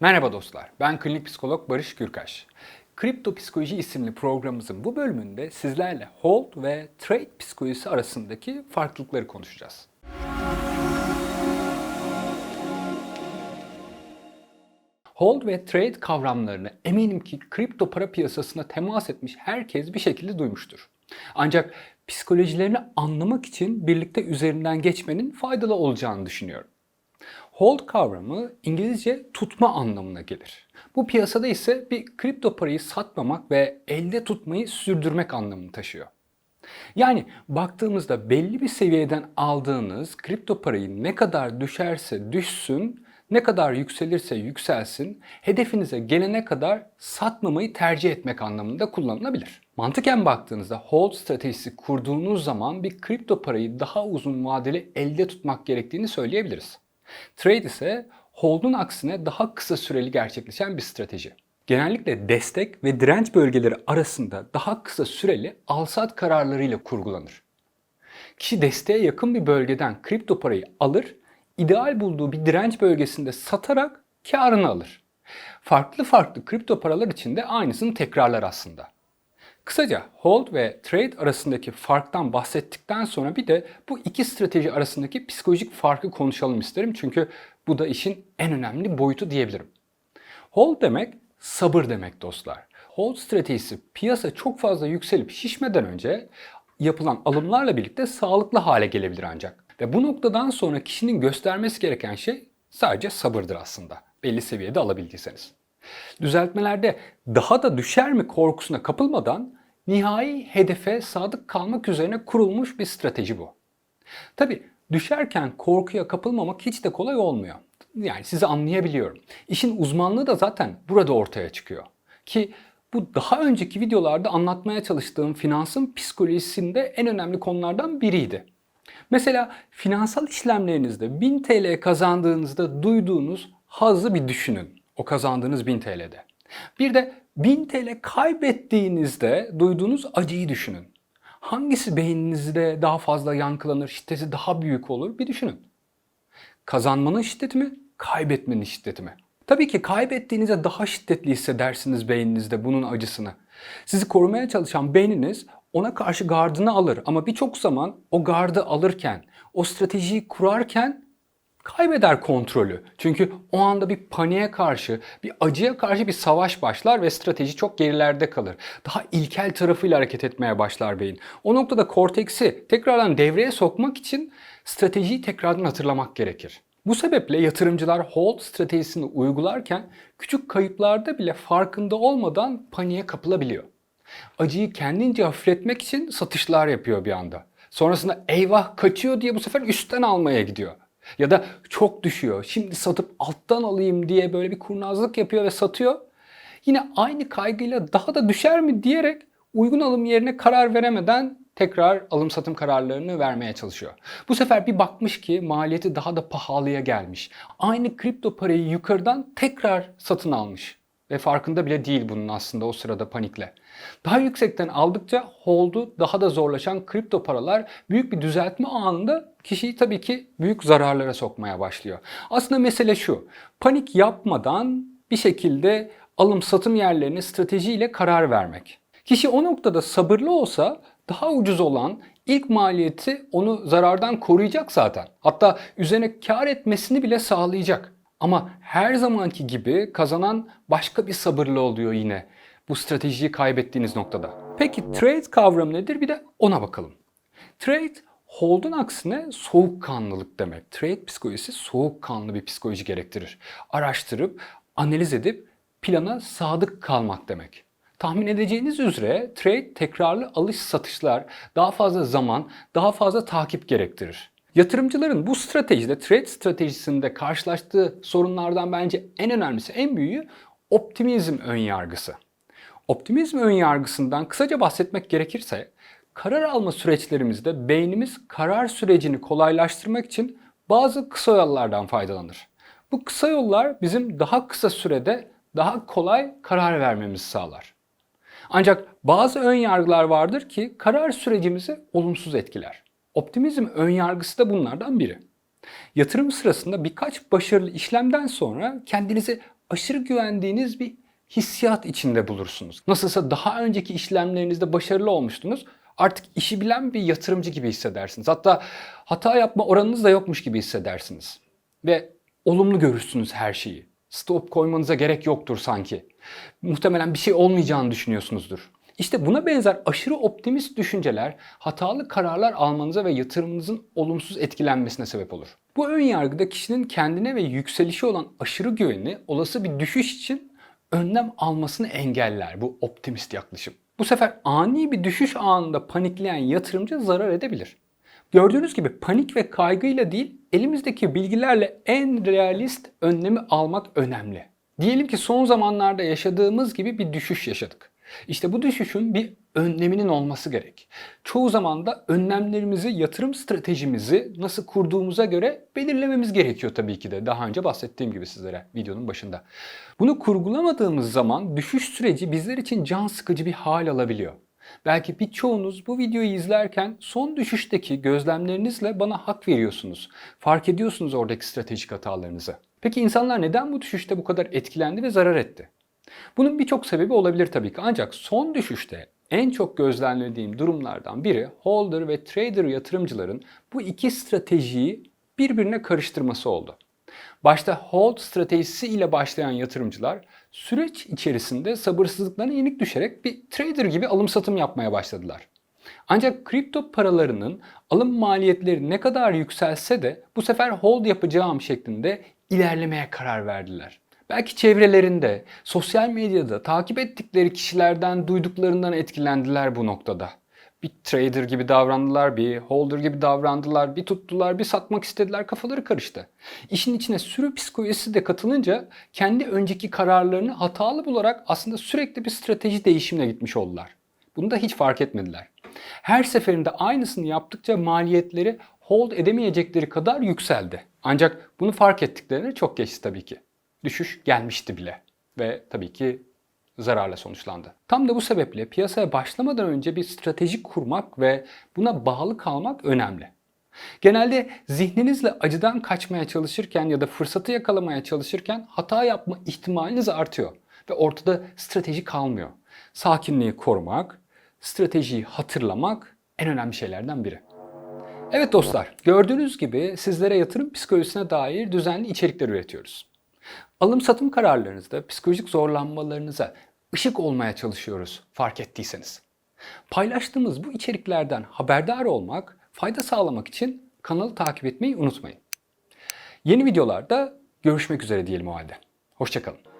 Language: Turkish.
Merhaba dostlar, ben klinik psikolog Barış Gürkaş. Kripto Psikoloji isimli programımızın bu bölümünde sizlerle hold ve trade psikolojisi arasındaki farklılıkları konuşacağız. Hold ve trade kavramlarını eminim ki kripto para piyasasına temas etmiş herkes bir şekilde duymuştur. Ancak psikolojilerini anlamak için birlikte üzerinden geçmenin faydalı olacağını düşünüyorum. Hold kavramı İngilizce tutma anlamına gelir. Bu piyasada ise bir kripto parayı satmamak ve elde tutmayı sürdürmek anlamını taşıyor. Yani baktığımızda belli bir seviyeden aldığınız kripto parayı ne kadar düşerse düşsün, ne kadar yükselirse yükselsin, hedefinize gelene kadar satmamayı tercih etmek anlamında kullanılabilir. Mantıken baktığınızda hold stratejisi kurduğunuz zaman bir kripto parayı daha uzun vadeli elde tutmak gerektiğini söyleyebiliriz. Trade ise hold'un aksine daha kısa süreli gerçekleşen bir strateji. Genellikle destek ve direnç bölgeleri arasında daha kısa süreli alsat kararlarıyla kurgulanır. Kişi desteğe yakın bir bölgeden kripto parayı alır, ideal bulduğu bir direnç bölgesinde satarak karını alır. Farklı farklı kripto paralar için de aynısını tekrarlar aslında. Kısaca hold ve trade arasındaki farktan bahsettikten sonra bir de bu iki strateji arasındaki psikolojik farkı konuşalım isterim. Çünkü bu da işin en önemli boyutu diyebilirim. Hold demek sabır demek dostlar. Hold stratejisi piyasa çok fazla yükselip şişmeden önce yapılan alımlarla birlikte sağlıklı hale gelebilir ancak. Ve bu noktadan sonra kişinin göstermesi gereken şey sadece sabırdır aslında. Belli seviyede alabildiyseniz. Düzeltmelerde daha da düşer mi korkusuna kapılmadan nihai hedefe sadık kalmak üzerine kurulmuş bir strateji bu. Tabi düşerken korkuya kapılmamak hiç de kolay olmuyor. Yani sizi anlayabiliyorum. İşin uzmanlığı da zaten burada ortaya çıkıyor. Ki bu daha önceki videolarda anlatmaya çalıştığım finansın psikolojisinde en önemli konulardan biriydi. Mesela finansal işlemlerinizde 1000 TL kazandığınızda duyduğunuz hazzı bir düşünün. O kazandığınız 1000 TL'de. Bir de 1000 TL kaybettiğinizde duyduğunuz acıyı düşünün. Hangisi beyninizde daha fazla yankılanır, şiddeti daha büyük olur bir düşünün. Kazanmanın şiddeti mi, kaybetmenin şiddeti mi? Tabii ki kaybettiğinizde daha şiddetli hissedersiniz beyninizde bunun acısını. Sizi korumaya çalışan beyniniz ona karşı gardını alır ama birçok zaman o gardı alırken, o stratejiyi kurarken kaybeder kontrolü. Çünkü o anda bir paniğe karşı, bir acıya karşı bir savaş başlar ve strateji çok gerilerde kalır. Daha ilkel tarafıyla hareket etmeye başlar beyin. O noktada korteksi tekrardan devreye sokmak için stratejiyi tekrardan hatırlamak gerekir. Bu sebeple yatırımcılar hold stratejisini uygularken küçük kayıplarda bile farkında olmadan paniğe kapılabiliyor. Acıyı kendince hafifletmek için satışlar yapıyor bir anda. Sonrasında eyvah kaçıyor diye bu sefer üstten almaya gidiyor. Ya da çok düşüyor. Şimdi satıp alttan alayım diye böyle bir kurnazlık yapıyor ve satıyor. Yine aynı kaygıyla daha da düşer mi diyerek uygun alım yerine karar veremeden tekrar alım satım kararlarını vermeye çalışıyor. Bu sefer bir bakmış ki maliyeti daha da pahalıya gelmiş. Aynı kripto parayı yukarıdan tekrar satın almış. Ve farkında bile değil bunun aslında o sırada panikle. Daha yüksekten aldıkça hold'u daha da zorlaşan kripto paralar büyük bir düzeltme anında kişiyi tabii ki büyük zararlara sokmaya başlıyor. Aslında mesele şu. Panik yapmadan bir şekilde alım satım yerlerine stratejiyle karar vermek. Kişi o noktada sabırlı olsa daha ucuz olan ilk maliyeti onu zarardan koruyacak zaten. Hatta üzerine kar etmesini bile sağlayacak. Ama her zamanki gibi kazanan başka bir sabırlı oluyor yine bu stratejiyi kaybettiğiniz noktada. Peki trade kavramı nedir? Bir de ona bakalım. Trade hold'un aksine soğukkanlılık demek. Trade psikolojisi soğukkanlı bir psikoloji gerektirir. Araştırıp, analiz edip plana sadık kalmak demek. Tahmin edeceğiniz üzere trade tekrarlı alış satışlar daha fazla zaman, daha fazla takip gerektirir. Yatırımcıların bu stratejide, trade stratejisinde karşılaştığı sorunlardan bence en önemlisi, en büyüğü optimizm ön yargısı. Optimizm ön yargısından kısaca bahsetmek gerekirse, karar alma süreçlerimizde beynimiz karar sürecini kolaylaştırmak için bazı kısa yollardan faydalanır. Bu kısa yollar bizim daha kısa sürede daha kolay karar vermemizi sağlar. Ancak bazı ön yargılar vardır ki karar sürecimizi olumsuz etkiler. Optimizm ön yargısı da bunlardan biri. Yatırım sırasında birkaç başarılı işlemden sonra kendinizi aşırı güvendiğiniz bir hissiyat içinde bulursunuz. Nasılsa daha önceki işlemlerinizde başarılı olmuştunuz. Artık işi bilen bir yatırımcı gibi hissedersiniz. Hatta hata yapma oranınız da yokmuş gibi hissedersiniz. Ve olumlu görürsünüz her şeyi. Stop koymanıza gerek yoktur sanki. Muhtemelen bir şey olmayacağını düşünüyorsunuzdur. İşte buna benzer aşırı optimist düşünceler hatalı kararlar almanıza ve yatırımınızın olumsuz etkilenmesine sebep olur. Bu ön yargıda kişinin kendine ve yükselişi olan aşırı güveni olası bir düşüş için önlem almasını engeller bu optimist yaklaşım. Bu sefer ani bir düşüş anında panikleyen yatırımcı zarar edebilir. Gördüğünüz gibi panik ve kaygıyla değil, elimizdeki bilgilerle en realist önlemi almak önemli. Diyelim ki son zamanlarda yaşadığımız gibi bir düşüş yaşadık. İşte bu düşüşün bir önleminin olması gerek. Çoğu zaman da önlemlerimizi, yatırım stratejimizi nasıl kurduğumuza göre belirlememiz gerekiyor tabii ki de. Daha önce bahsettiğim gibi sizlere videonun başında. Bunu kurgulamadığımız zaman düşüş süreci bizler için can sıkıcı bir hal alabiliyor. Belki birçoğunuz bu videoyu izlerken son düşüşteki gözlemlerinizle bana hak veriyorsunuz. Fark ediyorsunuz oradaki stratejik hatalarınızı. Peki insanlar neden bu düşüşte bu kadar etkilendi ve zarar etti? Bunun birçok sebebi olabilir tabii ki ancak son düşüşte en çok gözlemlediğim durumlardan biri holder ve trader yatırımcıların bu iki stratejiyi birbirine karıştırması oldu. Başta hold stratejisi ile başlayan yatırımcılar süreç içerisinde sabırsızlıklarına yenik düşerek bir trader gibi alım satım yapmaya başladılar. Ancak kripto paralarının alım maliyetleri ne kadar yükselse de bu sefer hold yapacağım şeklinde ilerlemeye karar verdiler. Belki çevrelerinde, sosyal medyada takip ettikleri kişilerden duyduklarından etkilendiler bu noktada. Bir trader gibi davrandılar, bir holder gibi davrandılar, bir tuttular, bir satmak istediler, kafaları karıştı. İşin içine sürü psikolojisi de katılınca kendi önceki kararlarını hatalı bularak aslında sürekli bir strateji değişimine gitmiş oldular. Bunu da hiç fark etmediler. Her seferinde aynısını yaptıkça maliyetleri hold edemeyecekleri kadar yükseldi. Ancak bunu fark ettiklerine çok geçti tabii ki. Düşüş gelmişti bile ve tabii ki zararla sonuçlandı. Tam da bu sebeple piyasaya başlamadan önce bir strateji kurmak ve buna bağlı kalmak önemli. Genelde zihninizle acıdan kaçmaya çalışırken ya da fırsatı yakalamaya çalışırken hata yapma ihtimaliniz artıyor ve ortada strateji kalmıyor. Sakinliği korumak, stratejiyi hatırlamak en önemli şeylerden biri. Evet dostlar, gördüğünüz gibi sizlere yatırım psikolojisine dair düzenli içerikler üretiyoruz. Alım satım kararlarınızda psikolojik zorlanmalarınıza ışık olmaya çalışıyoruz fark ettiyseniz. Paylaştığımız bu içeriklerden haberdar olmak, fayda sağlamak için kanalı takip etmeyi unutmayın. Yeni videolarda görüşmek üzere diyelim o halde. Hoşçakalın.